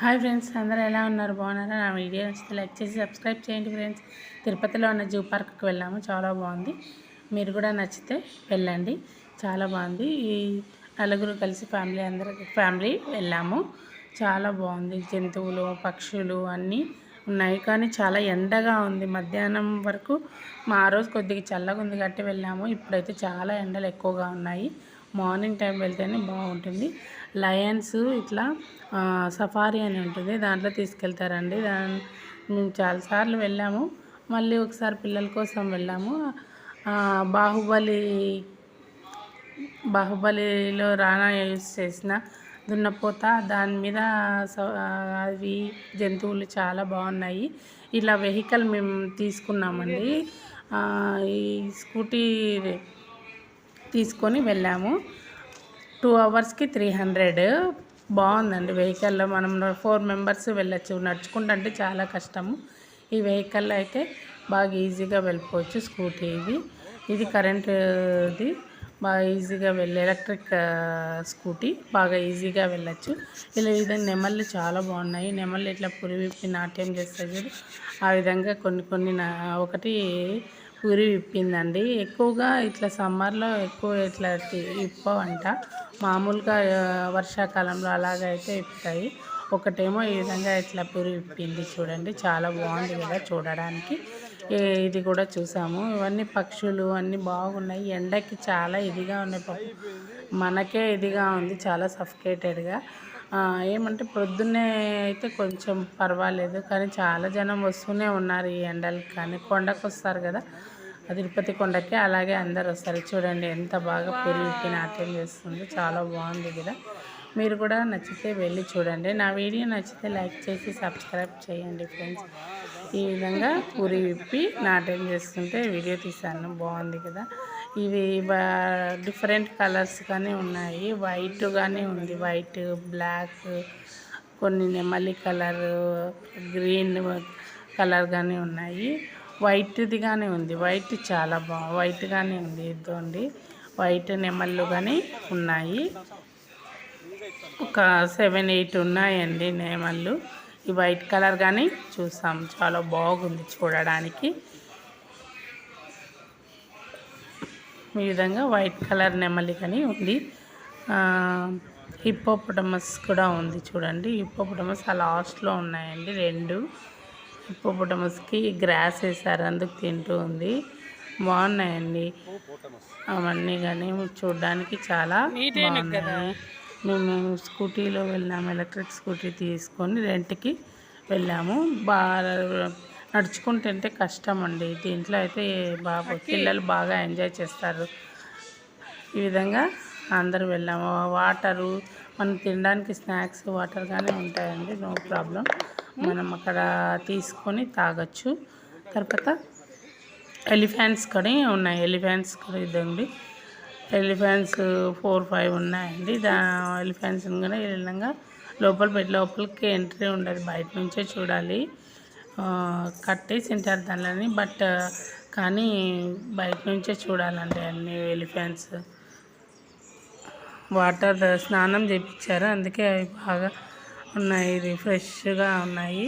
Hi friends అందరూ ఎలా ఉన్నారు? బాగున్నారా? నా వీడియో నచ్చితే లైక్ చేసి సబ్స్క్రైబ్ చేయండి ఫ్రెండ్స్. తిరుపతిలో ఉన్న జూ పార్క్కి వెళ్ళాము. చాలా బాగుంది. మీరు కూడా నచ్చితే వెళ్ళండి. చాలా బాగుంది. ఈ నలుగురు కలిసి ఫ్యామిలీ అందరూ ఫ్యామిలీ వెళ్ళాము. చాలా బాగుంది. జంతువులు పక్షులు అన్నీ ఉన్నాయి. కానీ చాలా ఎండగా ఉంది. మధ్యాహ్నం వరకు మా ఆ రోజు కొద్దిగా చల్లగా ఉంది కాబట్టి వెళ్ళాము. ఇప్పుడైతే చాలా ఎండలు ఎక్కువగా ఉన్నాయి. మార్నింగ్ టైం వెళ్తేనే బాగుంటుంది. లయన్స్ ఇట్లా సఫారీ అని ఉంటుంది దాంట్లో తీసుకెళ్తారండి. దాని మేము చాలాసార్లు వెళ్ళాము. మళ్ళీ ఒకసారి పిల్లల కోసం వెళ్ళాము. బాహుబలి బాహుబలిలో రానా యూస్ చేసిన దున్నపోత దాని మీద స- అవి జంతువులు చాలా బాగున్నాయి. ఇలా వెహికల్ మేము తీసుకున్నామండి. ఈ స్కూటీ తీసుకొని వెళ్ళాము. టూ అవర్స్కి త్రీ హండ్రెడ్. బాగుందండి వెహికల్లో మనం ఫోర్ మెంబర్స్ వెళ్ళచ్చు. నడుచుకుంటుంటే చాలా కష్టము. ఈ వెహికల్లో అయితే బాగా ఈజీగా వెళ్ళిపోవచ్చు స్కూటీ ఇది. ఇది కరెంటుది బాగా ఈజీగా వెళ్ళి ఎలక్ట్రిక్ స్కూటీ బాగా ఈజీగా వెళ్ళచ్చు. ఇలా ఇది విధంగా నెమళ్ళు చాలా బాగున్నాయి. నెమళ్ళు ఇట్లా పురి విప్పి నాట్యం చేస్తాయి ఆ విధంగా కొన్ని కొన్ని నా ఒకటి పురి విప్పిందండి. ఎక్కువగా ఇట్లా సమ్మర్లో ఎక్కువ ఇట్లా తి- విప్పవంట. మామూలుగా వర్షాకాలంలో అలాగైతే విప్పుతాయి. ఒకటేమో ఈ విధంగా ఇట్లా పురి విప్పింది చూడండి. చాలా బాగుంది కదా చూడడానికి. ఇది కూడా చూసాము. ఇవన్నీ పక్షులు అన్నీ బాగున్నాయి. ఎండకి చాలా ఇదిగా ఉన్నాయి మనకే ఇదిగా ఉంది. చాలా సఫికేటెడ్గా. ఏమంటే ప్రొద్దున్నే అయితే కొంచెం పర్వాలేదు కానీ చాలా జనం వస్తూనే ఉన్నారు ఈ ఎండలకి. కానీ కొండకు వస్తారు కదా తిరుపతి కొండకి అలాగే అందరు వస్తారు. చూడండి ఎంత బాగా పురిపి నాట్యం చేస్తుంది చాలా బాగుంది కదా. మీరు కూడా నచ్చితే వెళ్ళి చూడండి. నా వీడియో నచ్చితే లైక్ చేసి సబ్స్క్రైబ్ చేయండి ఫ్రెండ్స్. ఈ విధంగా పూరి విప్పి నాట్యం చేస్తుంటే వీడియో తీశాను. బాగుంది కదా. ఇవి డిఫరెంట్ కలర్స్ కానీ ఉన్నాయి. వైట్ కానీ ఉంది. వైట్ బ్లాక్ కొన్ని నెమలి కలర్ గ్రీన్ కలర్ కానీ ఉన్నాయి. వైట్ది కానీ ఉంది. వైట్ చాలా బా వైట్ కానీ ఉంది. ఇదండి వైట్ నెమళ్ళు కానీ ఉన్నాయి. ఒక సెవెన్ ఎయిట్ ఉన్నాయండి నెమళ్ళు. ఈ వైట్ కలర్ కానీ చూసాం. చాలా బాగుంది చూడడానికి. ఈ విధంగా వైట్ కలర్ నెమలి కానీ ఉంది. హిప్పోపటమస్ కూడా ఉంది చూడండి. హిప్పోపటమస్ ఆ లాస్ట్లో ఉన్నాయండి రెండు. హిప్పోపటమస్కి గ్రాస్ వేసారు అందుకు తింటూ ఉంది. బాగున్నాయండి. అవన్నీ కానీ చూడడానికి చాలా బాగున్నాయి. మేము స్కూటీలో వెళ్ళాము ఎలక్ట్రిక్ స్కూటీ తీసుకొని రెంట్కి వెళ్ళాము. బాగా నడుచుకుంటుంటే కష్టం అండి దీంట్లో అయితే బాగా పిల్లలు బాగా ఎంజాయ్ చేస్తారు. ఈ విధంగా అందరూ వెళ్ళాము. వాటరు మనం తినడానికి స్నాక్స్ వాటర్ కానీ ఉంటాయండి. No problem. మనం అక్కడ తీసుకొని తాగొచ్చు. తర్వాత ఎలిఫెంట్స్ కూడా ఉన్నాయి. ఎలిఫెంట్స్ కూడా ఇదండి. ఎలిఫెంట్స్ ఫోర్ ఫైవ్ ఉన్నాయండి. దా ఎలిఫెంట్స్ కూడా ఈ విధంగా లోపల పెట్టి లోపలికి ఎంట్రీ ఉండదు. బయట నుంచే చూడాలి. కట్టేసి ఉంటారు దానిని బట్ కానీ బయట నుంచే చూడాలండి అన్ని ఎలిఫెంట్స్. వాటర్ స్నానం చేయించారు అందుకే అవి బాగా ఉన్నాయి. రిఫ్రెష్గా ఉన్నాయి.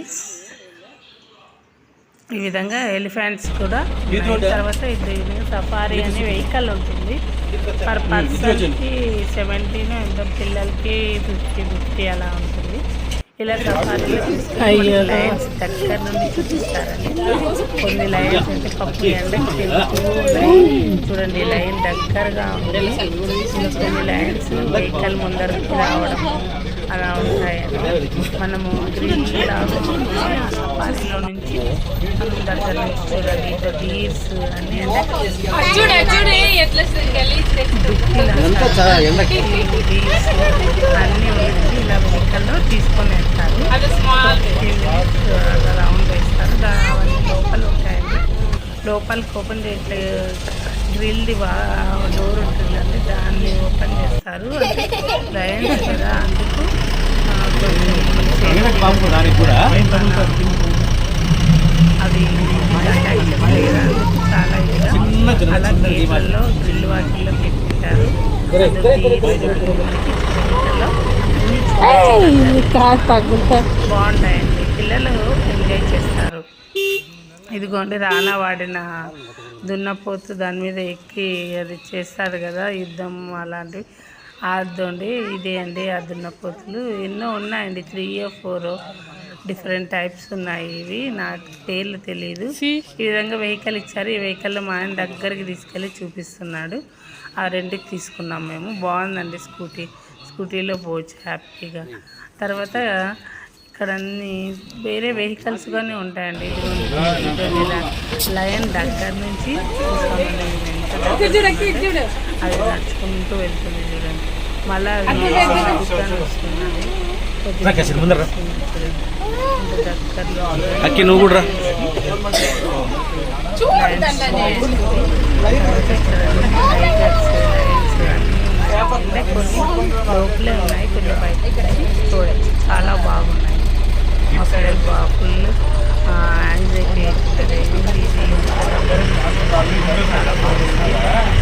ఈ విధంగా ఎలిఫెంట్స్ కూడా. తర్వాత ఇది సఫారీ అనే వెహికల్ ఉంటుంది. పర్ పర్సన్కి సెవెంటీన్ ఎంత పిల్లలకి ఫిఫ్టీ ఫిఫ్టీ అలా ఉంటుంది. ఇలా సఫారీలో తీసుకుని లైన్స్ దగ్గర నుండి చూపిస్తారండి. కొన్ని లైన్స్ అంటే పప్పు ఎండకి చూడండి లైన్ దగ్గరగా ఉంది కొన్ని లైన్స్ వెహికల్ ముందరకు రావడం. అలా ఉంటాయండి మనము గ్రీన్ ఆ సఫారీలో నుంచి దగ్గర నుంచి చూడండి ఇట్లా డీర్స్ అన్ని గలీజ్ అన్నీ ఉన్నాయి ఇలా వెహికల్లో తీసుకొని వెళ్తారు. రౌండ్ వేస్తారు దా- అవన్నీ లోపల ఉంటాయండి. లోపలికి ఓపెన్ చేయట్లే గ్రిల్ది డోర్ ఉంటుందండి దాన్ని ఓపెన్ చేస్తారు. అంటే లయన్స్ కదా అందుకు అది చాలా చిన్న అలా గేట్లలో గ్రిల్ వాటిల్లో పెట్టుకుంటారు బాగుంటాయండి. పిల్లలు ఎంజాయ్ చేస్తారు. ఇదిగోండి రానా వాడిన దున్నపోతు దాని మీద ఎక్కి అది చేస్తారు కదా యుద్ధం అలాంటివి. అదండి ఇదే అండి ఆ దున్నపోతులు. ఎన్నో ఉన్నాయండి త్రీ ఫోర్ డిఫరెంట్ టైప్స్ ఉన్నాయి ఇవి. నాకు పేర్లు తెలియదు ఈ విధంగా వెహికల్ ఇచ్చారు. ఈ వెహికల్లో మా ఆయన దగ్గరికి తీసుకెళ్ళి చూపిస్తున్నాడు. ఆ రెండుకి తీసుకున్నాం మేము. బాగుందండి స్కూటీ. స్కూటీలో పోవచ్చు హ్యాపీగా. తర్వాత ఇక్కడ అన్ని వేరే వెహికల్స్ గానే ఉంటాయండి. లయన్ దగ్గర నుంచి. అది నడుచుకుంటూ వెళ్తుంది చూడండి. మళ్ళీ అక్కి నువ్వు కూడా కొన్ని లోపలే ఉన్నాయి కొన్ని బయట ఇక్కడ బాగుంది ఆయన దగ్గర ఇక్కడ చాలా బాగుంది